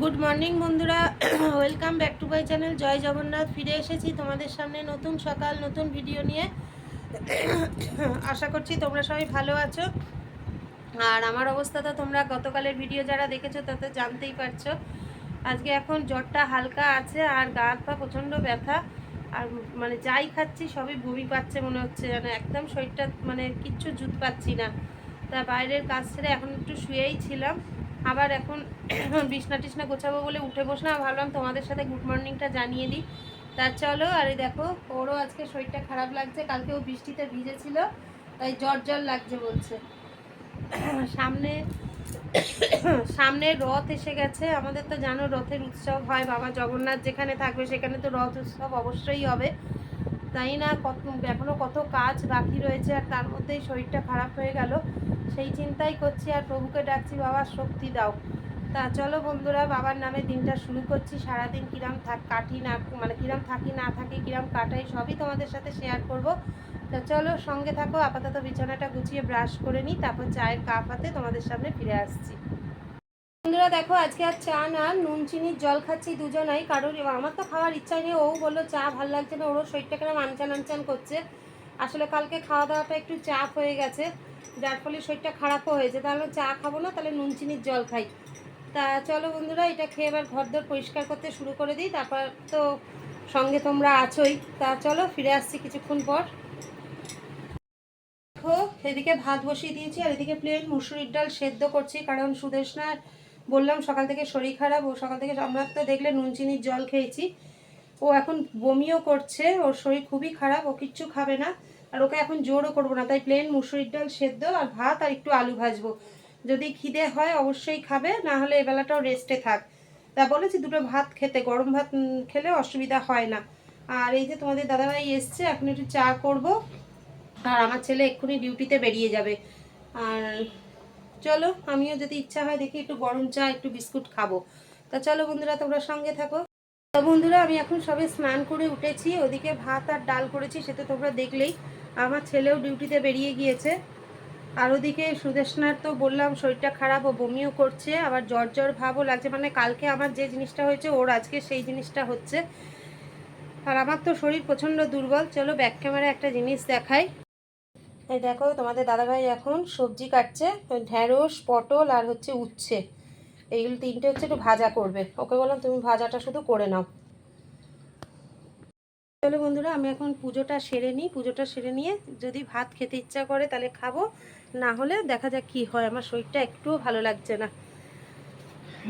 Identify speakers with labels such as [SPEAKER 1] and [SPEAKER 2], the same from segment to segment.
[SPEAKER 1] Good morning বন্ধুরা। Welcome back to my channel জয় জগন্নাথ ফিরে এসেছি তোমাদের সামনে নতুন সকাল, নতুন ভিডিও নিয়ে। আশা করছি তোমরা সবাই ভালো আছো। আর আমার অবস্থা তো তোমরা গতকালের ভিডিও যারা দেখেছ তাতে জানতেই পারছ। আজকে এখন জ্বরটা হালকা আছে, আর গা হাত পা প্রচণ্ড ব্যথা। আর মানে যাই খাচ্ছি, সবই বমি পাচ্ছে মনে হচ্ছে যেন। একদম শরীরটা মানে কিচ্ছু জুত পাচ্ছি না। তা বাইরের কাজ ছেড়ে এখন একটু শুয়েই ছিলাম। আবার এখন বিছনা টিছনা গোছাবো বলে উঠে বসলাম, ভাবলাম তোমাদের সাথে গুড মর্নিংটা জানিয়ে দিই। তা চলো, আর দেখো, ওরও আজকে শরীরটা খারাপ লাগছে, কালকে ও বৃষ্টিতে ভিজেছিল, তাই জ্বর জ্বর লাগছে বলছে। সামনে সামনে রথ এসে গেছে, আমাদের তো জানো রথের উৎসব হয়, বাবা জগন্নাথ যেখানে থাকবে সেখানে তো রথ উৎসব অবশ্যই হবে। তাই না কত এখনও কত কাজ বাকি রয়েছে আর তার মধ্যেই শরীরটা খারাপ হয়ে গেল। সেই চিন্তাই করছি আর প্রভুকে ডাকছি, বাবা, শক্তি দাও। তা চলো বন্ধুরা, বাবার নামে দিনটা শুরু করছি। সারাদিন কিরাম থাক কাটি না মানে কিরাম থাকি না থাকি, কিরাম কাটাই, সবই তোমাদের সাথে শেয়ার করব। তা চলো সঙ্গে থাকো, আপাতত বিছানাটা গুছিয়ে ব্রাশ করে নিই, তারপর চায়ের কাপ হাতে তোমাদের সামনে ফিরে আসছি। বন্ধুরা দেখো, আজকে আর চা না, নুন চিনির জল খাচ্ছি দুজনাই। কারোর আমার তো খাওয়ার ইচ্ছা নেই। ও বলল, চা ভালো লাগছে না। ওরও শরীরটা কেরম আনচান আনচান করছে। আসলে কালকে খাওয়া দাওয়াটা একটু চাপ হয়ে গেছে। যার ফলে শরীরটা খারাপও হয়েছে। তাহলে চা খাব না, তাহলে নুন, চিনির জল খাই। তা চলো বন্ধুরা, এটা খেয়ে এবার ঘর দর পরিষ্কার করতে শুরু করে দিই। তারপর তো সঙ্গে তোমরা আছোই। তা চলো, ফিরে আসছি কিছুক্ষণ পর। দেখো, এদিকে ভাত বসিয়ে দিয়েছি, আর এদিকে প্লেন মুসুরির ডাল সেদ্ধ করছি। কারণ সুদেশনার বললাম, সকাল থেকে শরীর খারাপ, ও সকাল থেকে আমরা তো দেখলে নুন চিনির জল খেয়েছি। ও এখন বমিও করছে, ওর শরীর খুবই খারাপ, ও কিচ্ছু খাবে না। আর ওকে এখন জোরও করব না, তাই প্লেন মুসুরির ডাল সেদ্ধ আর ভাত আর একটু আলু ভাজবো। যদি খিদে হয় অবশ্যই খাবে, না হলে এবেলাটাও রেস্টে থাক। তা বলেছি, দুটো ভাত খেতে, গরম ভাত খেলে অসুবিধা হয় না। আর এই যে তোমাদের দাদাভাই এসছে, এখন একটু চা করব। আর আমার ছেলে এক্ষুনি ডিউটিতে বেরিয়ে যাবে। আর চলো, আমিও যদি ইচ্ছা হয় দেখি একটু গরম চা, একটু বিস্কুট খাব। তা চলো বন্ধুরা, তোমরা সঙ্গে থাকো। তো বন্ধুরা, আমি এখন সবে স্নান করে উঠেছি, ওদিকে ভাত আর ডাল করেছি, সেটা তোমরা দেখলেই। আমার ছেলেও ডিউটিতে বেরিয়ে গিয়েছে। আর ওদিকে সুদেশনার তো বললাম, শরীরটা খারাপ, ও বমিও করছে, আবার জ্বর জ্বর ভাবও লাগছে। মানে কালকে আমার যে জিনিসটা হয়েছে, ওর আজকে সেই জিনিসটা হচ্ছে। আর আমার তো শরীর প্রচণ্ড দুর্বল। চলো ব্যাক ক্যামেরা একটা জিনিস দেখাই। এই দেখো তোমাদের দাদাভাই এখন সবজি কাটছে ঢ্যাঁড়স, পটল আর হচ্ছে উচ্ছে। এইগুলো তিনটে হচ্ছে একটু ভাজা করবে। ওকে বললাম তুমি ভাজাটা শুধু করে নাও। চলো বন্ধুরা আমি এখন পুজোটা সেরে নিই। পুজোটা সেরে নিয়ে যদি ভাত খেতে ইচ্ছা করে তাহলে খাব। না হলে দেখা যাক কি হয়। আমার শরীরটা একটুও ভালো লাগছে না।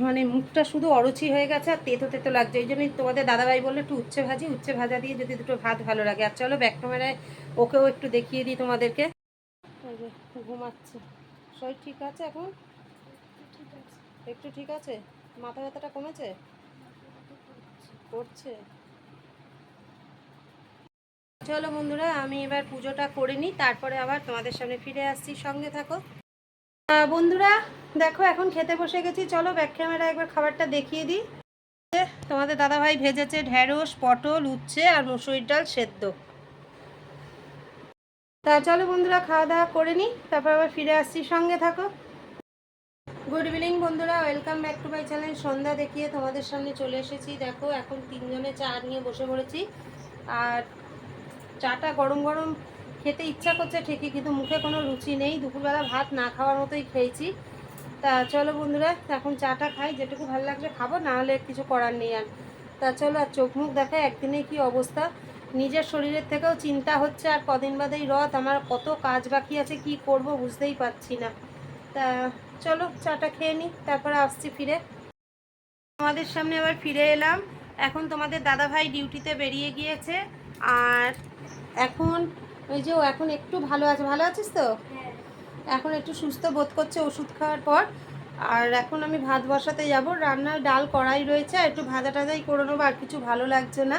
[SPEAKER 1] মানে মুখটা শুধু অরুচি হয়ে গেছে আর তেতো তেতো লাগছে। এই জন্যই তোমাদের দাদাভাই বলল একটু উচ্ছে ভাজি, উচ্ছে ভাজা দিয়ে যদি দুটো ভাত ভালো লাগে। আর চলো ব্যাক ক্যামেরায় ওকেও একটু দেখিয়ে দিই তোমাদেরকে। ঘুমাচ্ছে। শরীর ঠিক আছে এখন? একটু ঠিক আছে? মাথা ব্যথাটা কমেছে? করছে? চলো বন্ধুরা, আমি এবার পুজোটা করে নিই, তারপরে আবার তোমাদের সামনে ফিরে আসছি। সঙ্গে থাকো। বন্ধুরা, দেখো, এখন খেতে বসে গেছি। চলো ব্যাক ক্যামেরা একবার খাবারটা দেখিয়ে দিই। তোমাদের দাদাভাই ভেজেছে ঢ্যাঁড়স, পটল, উচ্ছে আর মুসুরির ডাল সেদ্ধ। তা চলো বন্ধুরা, খাওয়া দাওয়া করে নিই, তারপর আবার ফিরে আসছি। সঙ্গে থাকো। গুড ইভিনিং বন্ধুরা welcome back to my channel সন্ধ্যা দেখিয়ে তোমাদের সামনে চলে এসেছি। দেখো, এখন তিনজনে চা নিয়ে বসে পড়েছি। আর চাটা গরম গরম খেতে ইচ্ছা করছে ঠিকই, কিন্তু মুখে কোনো রুচি নেই। দুপুরবেলা ভাত না খাওয়ার মতোই খেয়েছি। তা চলো বন্ধুরা, এখন চাটা খাই, যেটুকু ভালো লাগবে খাব, না হলে কিছু করার নেই আর। তা চলো, আর চোখ মুখ দেখায় একদিনে কি অবস্থা। নিজের শরীরের থেকেও চিন্তা হচ্ছে, আর কদিন বাদেই রথ, আমার কত কাজ বাকি আছে, কি করব বুঝতেই পারছি না। তা চলো, চাটা খেয়ে নিই তারপরে আসছি ফিরে। আমাদের সামনে আবার ফিরে এলাম। এখন তোমাদের দাদাভাই ডিউটিতে বেরিয়ে গিয়েছে, আর এখন ওই যে ও এখন একটু ভালো আছে। ভালো আছিস তো? এখন একটু সুস্থ বোধ করছে ওষুধ খাওয়ার পর। আর এখন আমি ভাত বসাতে যাব। রান্নার ডাল কড়াই রয়েছে আর একটু ভাজা টাজাই করে নেব আর কিছু ভালো লাগছে না।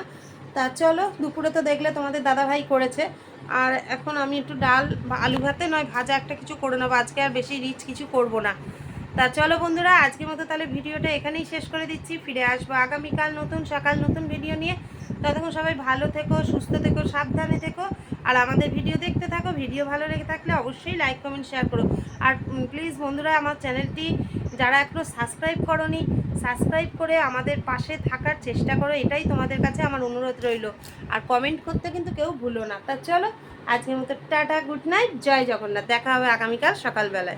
[SPEAKER 1] তা চলো দুপুরে তো দেখলে তোমাদের দাদাভাই করেছে। আর এখন আমি একটু ডাল আলু ভাতে নয় ভাজা একটা কিছু করে নেব। আজকে আর বেশি রিচ কিছু করব না। তা চলো বন্ধুরা আজকের মতো তাহলে ভিডিওটা এখানেই শেষ করে দিচ্ছি। ফিরে আসব আগামীকাল নতুন সকাল নতুন ভিডিও নিয়ে। ততক্ষণ সবাই ভালো থেকো সুস্থ থেকো সাবধানে থেকো। আর আমাদের ভিডিও দেখতে থাকো, ভিডিও ভালো লেগে থাকলে অবশ্যই লাইক কমেন্ট শেয়ার করো। আর প্লিজ বন্ধুরা, আমার চ্যানেলটি যারা এখনও সাবস্ক্রাইব করনি সাবস্ক্রাইব করে আমাদের পাশে থাকার চেষ্টা করো, এটাই তোমাদের কাছে আমার অনুরোধ রইল। আর কমেন্ট করতে কিন্তু কেউ ভুলো না। তা চলো, আজকের মতো টাটা গুড নাইট জয় জগন্নাথ। দেখা হবে আগামীকাল সকালবেলায়।